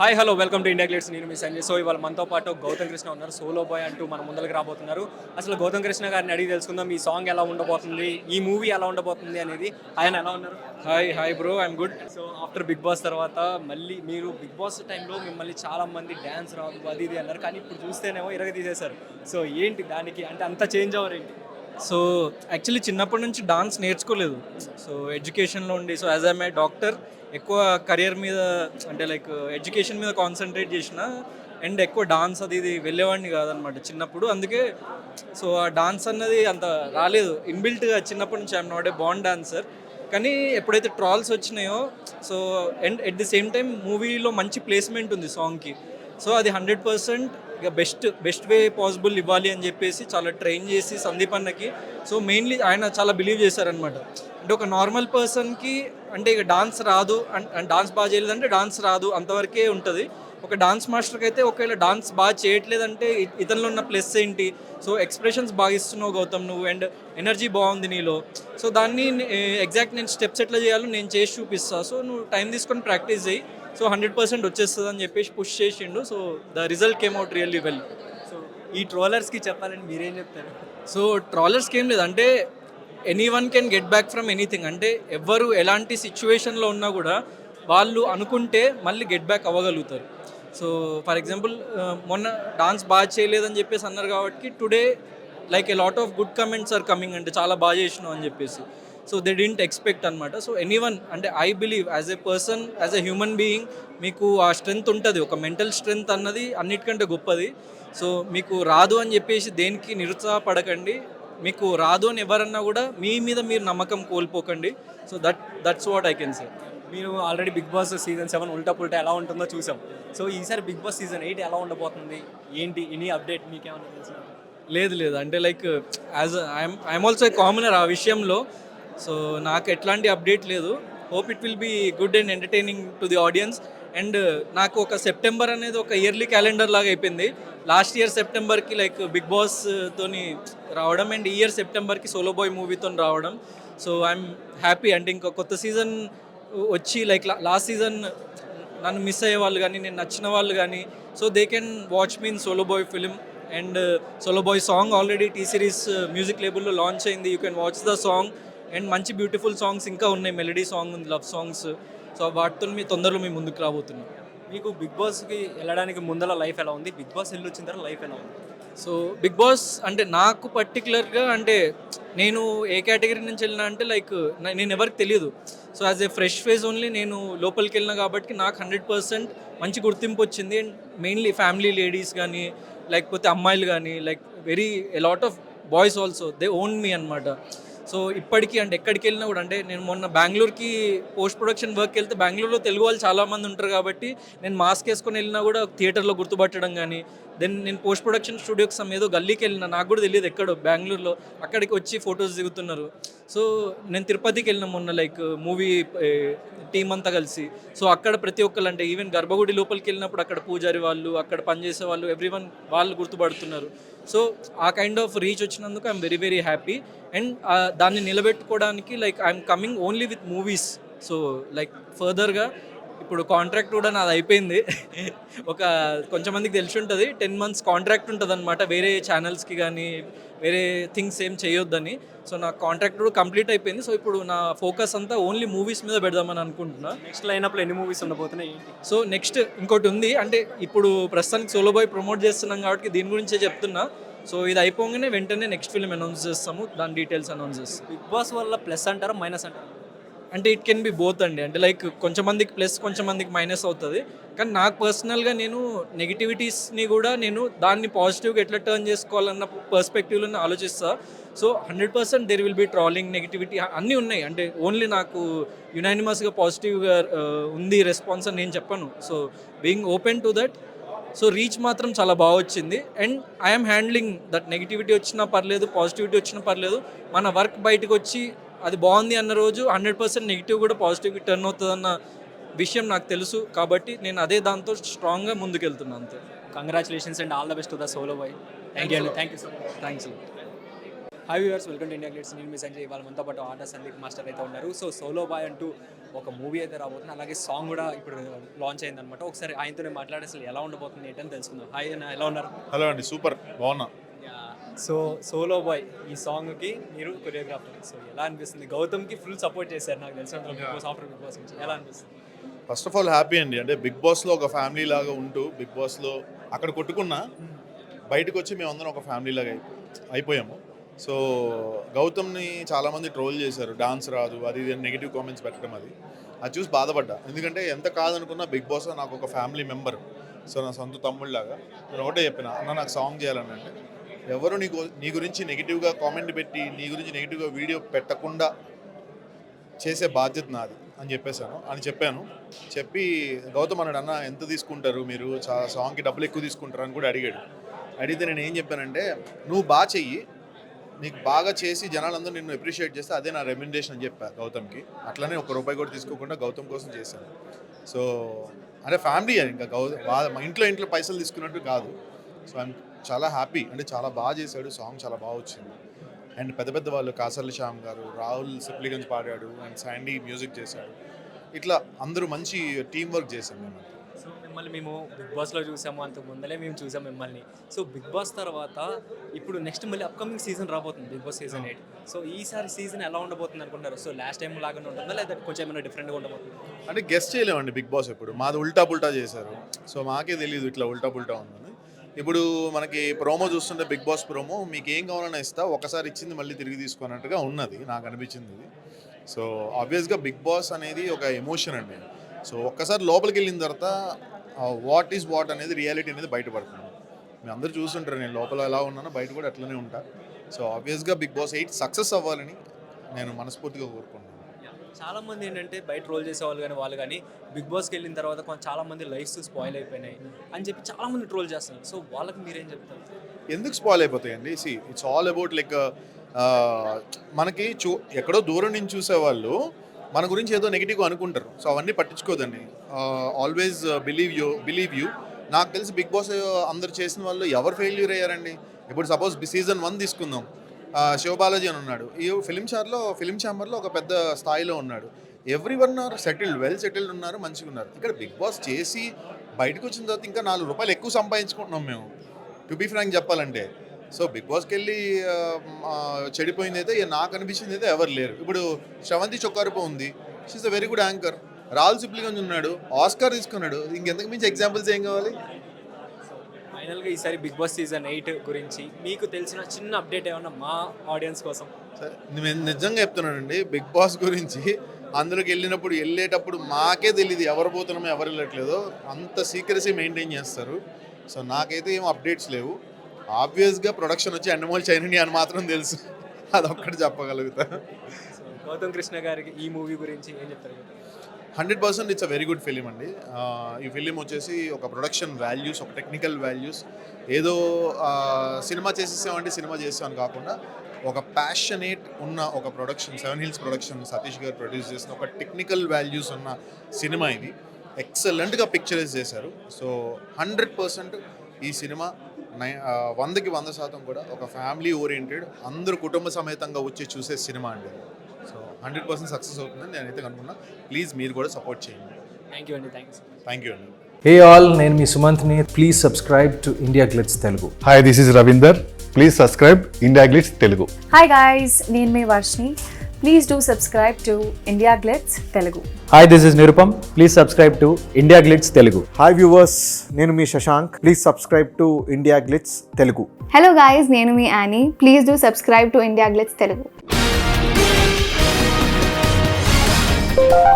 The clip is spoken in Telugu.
Hi hello welcome to India Glitz నేను మీ సంజయ్. సో ఇవాళ మనతో పాటు గౌతమ్ కృష్ణ ఉన్నారు. సోలో బాయ్ అంటూ మన ముందరికి రాబోతున్నారు. అసలు గౌతమ్ కృష్ణ గారిని అడిగి తెలుసుకుందాం. ఈ సాంగ్ ఎలా ఉండబోతుంది? ఈ మూవీ ఎలా ఉండబోతుంది అనేది. ఆయన ఎలా ఉన్నారు? Hi hi bro I'm good so after Bigg Boss తర్వాత మళ్ళీ మీరు బిగ్ బాస్ టైంలో మిమ్మల్ని చాలా మంది డ్యాన్స్ రాదు అది ఇది అన్నారు. కానీ ఇప్పుడు చూస్తేనేమో ఇరగ తీసేశారు. సో ఏంటి దానికి? అంటే అంత చేంజ్ అవ్వరు ఏంటి సో యాక్చువల్లీ చిన్నప్పటి నుంచి డాన్స్ నేర్చుకోలేదు. సో ఎడ్యుకేషన్లో ఉండి so as I'm a doctor ఎక్కువ కెరియర్ మీద అంటే లైక్ ఎడ్యుకేషన్ మీద కాన్సన్ట్రేట్ చేసిన అండ్ ఎక్కువ డాన్స్ అది ఇది వెళ్ళేవాడిని కాదనమాట చిన్నప్పుడు. అందుకే సో ఆ డాన్స్ అన్నది అంత రాలేదు. ఇన్బిల్ట్గా చిన్నప్పటి నుంచి ఐఎమ్ నాట్ ఏ బాండ్ డాన్సర్ కానీ ఎప్పుడైతే ట్రాల్స్ వచ్చినాయో so and at the same time మూవీలో మంచి ప్లేస్మెంట్ ఉంది సాంగ్కి సో అది హండ్రెడ్ పర్సెంట్ ఇక బెస్ట్ బెస్ట్ వే పాసిబుల్ ఇవ్వాలి అని చెప్పేసి చాలా ట్రైన్ చేసి సందీప్ అన్నకి. సో మెయిన్లీ ఆయన చాలా బిలీవ్ చేశారనమాట అంటే ఒక నార్మల్ పర్సన్కి అంటే ఇక డాన్స్ రాదు అండ్ డాన్స్ బాగా చేయలేదంటే డాన్స్ రాదు అంతవరకే ఉంటుంది. ఒక డాన్స్ మాస్టర్కి అయితే ఒకవేళ డాన్స్ బాగా చేయట్లేదంటే ఇ- ఇతనిలో ఉన్న ప్లస్ ఏంటి? సో ఎక్స్ప్రెషన్స్ బాగా ఇస్తున్నావు గౌతమ్ నువ్వు అండ్ ఎనర్జీ బాగుంది నీలో. సో దాన్ని ఎగ్జాక్ట్ నేను స్టెప్స్ ఎట్లా చేయాలో నేను చేసి చూపిస్తా. సో నువ్వు టైం తీసుకొని ప్రాక్టీస్ చేయి. సో హండ్రెడ్ పర్సెంట్ వచ్చేస్తుంది అని చెప్పేసి పుష్ చేసిండు. So the result came out really well so ఈ ట్రోలర్స్కి చెప్పాలని మీరేం చెప్తారు? సో ట్రాలర్స్కి ఏం లేదు. అంటే anyone can get back from anything అంటే ఎవ్వరు ఎలాంటి సిచ్యువేషన్లో ఉన్నా కూడా వాళ్ళు అనుకుంటే మళ్ళీ గెట్ బ్యాక్ అవ్వగలుగుతారు. సో ఫర్ ఎగ్జాంపుల్ మొన్న డాన్స్ బాగా చేయలేదని చెప్పేసి అన్నారు కాబట్టి today like a lot of good comments are coming అంటే చాలా బాగా చేసినావు అని చెప్పేసి. సో దే డింట్ ఎక్స్పెక్ట్ అనమాట సో ఎనీ వన్ అంటే I believe as a person as a human being మీకు ఆ స్ట్రెంగ్త్ ఉంటుంది. ఒక మెంటల్ స్ట్రెంగ్త్ అన్నది అన్నిటికంటే గొప్పది. సో మీకు రాదు అని చెప్పేసి దేనికి నిరుత్సాహపడకండి. మీకు రాదు అని ఎవరన్నా కూడా మీ మీద మీరు నమ్మకం కోల్పోకండి. So that that's what I can say. మీరు already Bigg Boss season seven Ulta Pulta ఎలా ఉంటుందో చూసాం. సో ఈసారి బిగ్ బాస్ సీజన్ ఎయిట్ ఎలా ఉండబోతుంది? ఏంటి? ఎనీ అప్డేట్ మీకేమన్నా తెలుసా? లేదు లేదు. అంటే like as I'm I'm also a commoner ఆ విషయంలో. సో నాకు ఎట్లాంటి అప్డేట్ లేదు. Hope it will be good and entertaining to the audience and నాకు ఒక సెప్టెంబర్ అనేది ఒక ఇయర్లీ క్యాలెండర్ లాగా అయిపోయింది. లాస్ట్ ఇయర్ సెప్టెంబర్కి లైక్ బిగ్ బాస్ తోని రావడం అండ్ ఈ ఇయర్ సెప్టెంబర్కి సోలో బాయ్ మూవీతో రావడం. సో ఐఎమ్ హ్యాపీ అండ్ ఇంకా కొత్త సీజన్ uh, వచ్చి లైక్ లాస్ట్ సీజన్ నన్ను మిస్ అయ్యే వాళ్ళు కానీ నేను నచ్చిన వాళ్ళు కానీ so they can watch me in solo boy film and solo boy song already T series music లేబుల్లో launch అయింది. You can watch the song and మంచి బ్యూటిఫుల్ సాంగ్స్ ఇంకా ఉన్నాయి మెలడీ సాంగ్ ఉంది లవ్ సాంగ్స్. సో వాటితో మీ తొందరలో మీ ముందుకు రాబోతున్నాం. మీకు బిగ్ బాస్కి వెళ్ళడానికి ముందర లైఫ్ ఎలా ఉంది? బిగ్ బాస్ వెళ్ళి వచ్చిన తర్వాత లైఫ్ ఎలా ఉంది? సో బిగ్ బాస్ అంటే నాకు పర్టికులర్గా అంటే నేను ఏ కేటగిరీ నుంచి వెళ్ళినా అంటే లైక్ నేను ఎవరికి తెలియదు. So as a fresh face only నేను లోపలికి వెళ్ళిన కాబట్టి నాకు హండ్రెడ్ పర్సెంట్ మంచి గుర్తింపు వచ్చింది. అండ్ మెయిన్లీ ఫ్యామిలీ లేడీస్ కానీ లేకపోతే అమ్మాయిలు కానీ like very lot of boys also they own me అనమాట సో ఇప్పటికీ అంటే ఎక్కడికి వెళ్ళినా కూడా అంటే నేను మొన్న బెంగళూరుకి పోస్ట్ ప్రొడక్షన్ వర్క్ వెళ్తే బెంగళూరులో తెలుగు వాళ్ళు చాలామంది ఉంటారు కాబట్టి నేను మాస్క్ వేసుకొని వెళ్ళినా కూడా థియేటర్లో గుర్తుపట్టడం కానీ దెన్ నేను పోస్ట్ ప్రొడక్షన్ స్టూడియోకి సమ్ ఏదో గల్లీకి వెళ్ళినా నాకు కూడా తెలియదు ఎక్కడో బెంగళూరులో అక్కడికి వచ్చి ఫొటోస్ దిగుతున్నారు. సో నేను తిరుపతికి వెళ్ళిన మొన్న లైక్ మూవీ టీం అంతా కలిసి సో అక్కడ ప్రతి ఒక్కరు అంటే ఈవెన్ గర్భగుడి లోపలికి వెళ్ళినప్పుడు అక్కడ పూజారి వాళ్ళు అక్కడ పనిచేసే వాళ్ళు ఎవ్రీ వాళ్ళు గుర్తుపడుతున్నారు. సో ఆ కైండ్ ఆఫ్ రీచ్ వచ్చినందుకు I'm very very happy and దాన్ని నిలబెట్టుకోవడానికి like I'm coming only with movies so like ఫర్దర్గా ఇప్పుడు కాంట్రాక్ట్ కూడా నాది అయిపోయింది. ఒక కొంచెం మందికి తెలిసి ఉంటుంది. టెన్ మంత్స్ కాంట్రాక్ట్ ఉంటుంది అనమాట వేరే ఛానల్స్కి కానీ వేరే థింగ్స్ ఏం చేయొద్దని. సో నా కాంట్రాక్ట్ కూడా కంప్లీట్ అయిపోయింది. సో ఇప్పుడు నా ఫోకస్ అంతా ఓన్లీ మూవీస్ మీద పెడదామని అనుకుంటున్నా. నెక్స్ట్ లైనప్లో ఎన్ని మూవీస్ ఉండబోతున్నాయి? సో నెక్స్ట్ ఇంకోటి ఉంది. అంటే ఇప్పుడు ప్రస్తుతానికి సోలో బాయ్ ప్రమోట్ చేస్తున్నాం కాబట్టి దీని గురించే చెప్తున్నా. సో ఇది అయిపోగానే వెంటనే నెక్స్ట్ ఫిల్మ్ అనౌన్స్ చేస్తాము. దాని డీటెయిల్స్ అనౌన్స్ చేస్తాం. బిగ్ బాస్ వల్ల ప్లస్ అంటారా మైనస్ అంటారా? అంటే ఇట్ కెన్ బి బోత్ అండి. అంటే లైక్ కొంచెమందికి ప్లస్ కొంచెం మందికి మైనస్ అవుతుంది. కానీ నాకు పర్సనల్గా నేను నెగిటివిటీస్ని కూడా నేను దాన్ని పాజిటివ్గా ఎట్లా టర్న్ చేసుకోవాలన్న పర్స్పెక్టివ్లో ఆలోచిస్తా. So hundred percent there will be trolling negativity అన్నీ ఉన్నాయి. అంటే ఓన్లీ నాకు యునానిమస్గా పాజిటివ్గా uh, ఉంది రెస్పాన్స్ అని నేను చెప్పను. So being open to that so reach మాత్రం చాలా బాగా వచ్చింది. And I'm handling that negativity వచ్చినా పర్లేదు పాజిటివిటీ వచ్చినా పర్లేదు. మన వర్క్ బయటకు వచ్చి అది బాగుంది అన్న రోజు హండ్రెడ్ పర్సెంట్ నెగిటివ్ కూడా పాజిటివ్కి టర్న్ అవుతుంది అన్న విషయం నాకు తెలుసు. కాబట్టి నేను అదే దాంతో స్ట్రాంగ్గా ముందుకెళ్తున్నాను అంతే. Congratulations and all the best to the solo boy thank you అండి thank you so much thanks hi viewers welcome to India Glitz నేను మీ సంజయ్. ఇవాళ మనతో పాటు ఆట సందీప్ మాస్టర్ అయితే ఉన్నారు. సో సోలో బాయ్ అంటూ ఒక మూవీ అయితే రాబోతుంది. అలాగే సాంగ్ కూడా ఇప్పుడు లాంచ్ అయిందనమాట ఒకసారి ఆయనతోనే మాట్లాడి అసలు ఎలా ఉండబోతుంది ఏంటని తెలుసుకుందాం. హాయ్ ఎలా ఉన్నారు? హలో అండి సూపర్ బాగున్నా. సో సోలో బాయ్ ఈ సాంగ్కి మీరు కొరియోగ్రాఫర్. సో ఎలా అనిపిస్తుంది? గౌతమ్కి ఫుల్ సపోర్ట్ చేశారు నాకు తెలిసిన Bigg Boss after Bigg Boss నుంచి. ఎలా అనిపిస్తుంది? ఫస్ట్ ఆఫ్ ఆల్ హ్యాపీ అండి. అంటే బిగ్ బాస్లో ఒక ఫ్యామిలీ లాగా ఉంటూ బిగ్ బాస్లో అక్కడ కొట్టుకున్నా బయటకు వచ్చి మేమందరం ఒక ఫ్యామిలీ లాగా అయిపో అయిపోయాము. సో గౌతమ్ని చాలామంది ట్రోల్ చేశారు. డాన్స్ రాదు అది ఇది నెగిటివ్ కామెంట్స్ పెట్టడం అది. అది చూసి బాధపడ్డా. ఎందుకంటే ఎంత కాదనుకున్నా బిగ్ బాస్ నాకు ఒక ఫ్యామిలీ మెంబర్ సో నా సొంత తమ్ముళ్ళలాగా. నేను ఒకటే చెప్పిన అన్న నాకు సాంగ్ చేయాలని అంటే ఎవరు నీ గు- నీ గురించి నెగిటివ్గా కామెంట్ పెట్టి నీ గురించి నెగిటివ్గా వీడియో పెట్టకుండా చేసే బాధ్యత నాది అని చెప్పేశాను. అని చెప్పాను. చెప్పి గౌతమ్ అన్నాడు అన్న ఎంత తీసుకుంటారు మీరు? చా సాంగ్కి డబ్బులు ఎక్కువ తీసుకుంటారు? అని కూడా అడిగాడు. అడిగితే నేను ఏం చెప్పానంటే నువ్వు బాగా చెయ్యి. నీకు బాగా చేసి జనాలందరూ నిన్ను అప్రిషియేట్ చేస్తే అదే నా రెమ్యుండేషన్ అని చెప్పా గౌతమ్కి. అట్లనే ఒక రూపాయి కూడా తీసుకోకుండా గౌతమ్ కోసం చేశాను. సో అంటే ఫ్యామిలీ ఇంకా గౌతమ్ మా ఇంట్లో ఇంట్లో పైసలు తీసుకున్నట్టు కాదు. సో ఐమ్ చాలా హ్యాపీ అంటే చాలా బాగా చేశాడు సాంగ్ చాలా బాగా వచ్చింది. అండ్ పెద్ద పెద్ద వాళ్ళు కాసర్ల శ్యామ్ గారు రాహుల్ సిప్లిగంజ్ పాడాడు అండ్ శాండీ మ్యూజిక్ చేశాడు. ఇట్లా అందరూ మంచి టీం వర్క్ చేశాం మేము సో మిమ్మల్ని మేము బిగ్ బాస్లో చూసాము అంత ముందలే మేము చూసాం మిమ్మల్ని. సో బిగ్ బాస్ తర్వాత ఇప్పుడు నెక్స్ట్ మళ్ళీ అప్కమింగ్ సీజన్ రాబోతుంది Bigg Boss season eight. So ఈసారి సీజన్ ఎలా ఉండబోతుంది అనుకుంటారు సో లాస్ట్ టైం లాగానే ఉంటుందా లేదా కొంచెం ఏమైనా డిఫరెంట్గా ఉండబోతుంది? అంటే గెస్ట్ చేయలేమండి బిగ్ బాస్ ఎప్పుడు. మాది ఉల్టా పుల్టా చేశారు. సో మాకే తెలియదు ఇట్లా ఉల్టా పుల్టా ఉందని. ఇప్పుడు మనకి ప్రోమో చూస్తుంటే బిగ్ బాస్ ప్రోమో మీకు ఏం కావాలన్నా ఇస్తా ఒకసారి ఇచ్చింది మళ్ళీ తిరిగి తీసుకున్నట్టుగా ఉన్నది నాకు అనిపించింది ఇది. సో ఆబ్వియస్గా బిగ్ బాస్ అనేది ఒక ఎమోషన్ అండి. సో ఒక్కసారి లోపలికి వెళ్ళిన తర్వాత వాట్ ఈజ్ వాట్ అనేది రియాలిటీ అనేది బయటపడుతుంది. మీ అందరూ చూస్తుంటారు నేను లోపల ఎలా ఉన్నానో బయట కూడా అట్లనే ఉంటా. సో ఆబ్వియస్గా బిగ్ బాస్ ఎయిట్ సక్సెస్ అవ్వాలని నేను మనస్ఫూర్తిగా కోరుకుంటున్నాను. చాలా మంది ఏంటంటే బయట రోల్ చేసేవాళ్ళు కానీ వాళ్ళు కానీ బిగ్ బాస్కి వెళ్ళిన తర్వాత కొంచెం చాలా మంది లైఫ్స్ స్పాయిల్ అయిపోయినాయి అని చెప్పి చాలా మంది ట్రోల్ చేస్తున్నారు. సో వాళ్ళకి మీరేం చెప్తారు? ఎందుకు స్పాయిల్ అయిపోతాయండి? See it's all about like మనకి చూ ఎక్కడో దూరం నుంచి చూసేవాళ్ళు మన గురించి ఏదో నెగిటివ్ అనుకుంటారు. సో అవన్నీ పట్టించుకోదండి. Always believe you believe you నాకు తెలిసి బిగ్ బాస్ uh, అందరు చేసిన వాళ్ళు ఎవరు ఫెయిల్యూర్ అయ్యారండి? ఇప్పుడు సపోజ్ సీజన్ వన్ తీసుకుందాం. శివబాలాజీ అని ఉన్నాడు. ఈ ఫిలిం చార్లో ఫిలిం ఛాంబర్లో ఒక పెద్ద స్థాయిలో ఉన్నాడు. Everyone are settled well settled ఉన్నారు మంచిగా ఉన్నారు. ఇక్కడ బిగ్ బాస్ చేసి బయటకు వచ్చిన తర్వాత ఇంకా నాలుగు రూపాయలు ఎక్కువ సంపాదించుకుంటున్నాం మేము. టు బీ ఫ్రాంక్ చెప్పాలంటే. సో బిగ్ బాస్కి వెళ్ళి చెడిపోయింది అయితే ఇక నాకు అనిపించింది అయితే ఎవరు లేరు. ఇప్పుడు శ్రవంతి చొక్కారుపో ఉంది. She's a very good anchor Rahul Sipligunj ఉన్నాడు. ఆస్కార్ తీసుకున్నాడు. ఇంకెంతకు మించి ఎగ్జాంపుల్స్ ఏం కావాలి? ఫైనల్గా ఈసారి బిగ్ బాస్ సీజన్ ఎయిట్ గురించి మీకు తెలిసిన చిన్న అప్డేట్ ఏమన్నా మా ఆడియన్స్ కోసం? సరే, నేను నిజంగా చెప్తున్నానండి బిగ్ బాస్ గురించి అందులోకి వెళ్ళినప్పుడు వెళ్ళేటప్పుడు మాకే తెలియదు ఎవరు పోతున్నామో ఎవరు వెళ్ళట్లేదో. అంత సీక్రసీ మెయింటైన్ చేస్తారు. సో నాకైతే ఏం అప్డేట్స్ లేవు. ఆబ్వియస్గా ప్రొడక్షన్ వచ్చి అన్నమోల్ చైనని అని మాత్రం తెలుసు. అదొక్కటి చెప్పగలుగుతా. సో గౌతమ్ కృష్ణ గారికి ఈ మూవీ గురించి ఏం చెప్తారు? Hundred percent it's a very good film అండి. ఈ ఫిలిం వచ్చేసి ఒక ప్రొడక్షన్ వాల్యూస్ ఒక టెక్నికల్ వాల్యూస్. ఏదో సినిమా చేసేసామంటే సినిమా చేసామని కాకుండా ఒక ప్యాషనేట్ ఉన్న ఒక production seven hills production Satish గారు ప్రొడ్యూస్ చేసిన ఒక టెక్నికల్ వాల్యూస్ ఉన్న సినిమా ఇది. ఎక్సలెంట్గా పిక్చరైజ్ చేశారు. సో హండ్రెడ్ పర్సెంట్ ఈ సినిమా నై వందకి వంద శాతం కూడా ఒక ఫ్యామిలీ ఓరియంటెడ్ అందరూ కుటుంబ సమేతంగా వచ్చి చూసే సినిమా అండి హండ్రెడ్ పర్సెంట్ సక్సెస్ అవుతుందని నేనైతే అనుకున్నా ప్లీజ్ మీరు కూడా సపోర్ట్ చేయండి. థ్యాంక్ యూ అండి థ్యాంక్ యూ థ్యాంక్ యూ అండి హే ఆల్ నేను మీ సుమంత్ని. Please subscribe to India Glitz Telugu hi this is Ravinder please subscribe India Glitz Telugu hi guys నేను మీ Varshini please do subscribe to India Glitz Telugu hi this is Nirupam please subscribe to India Glitz Telugu hi viewers నేను మీ Shashank. Please subscribe to India Glitz Telugu hello guys నేను మీ Annie please do subscribe to India Glitz Telugu Bye.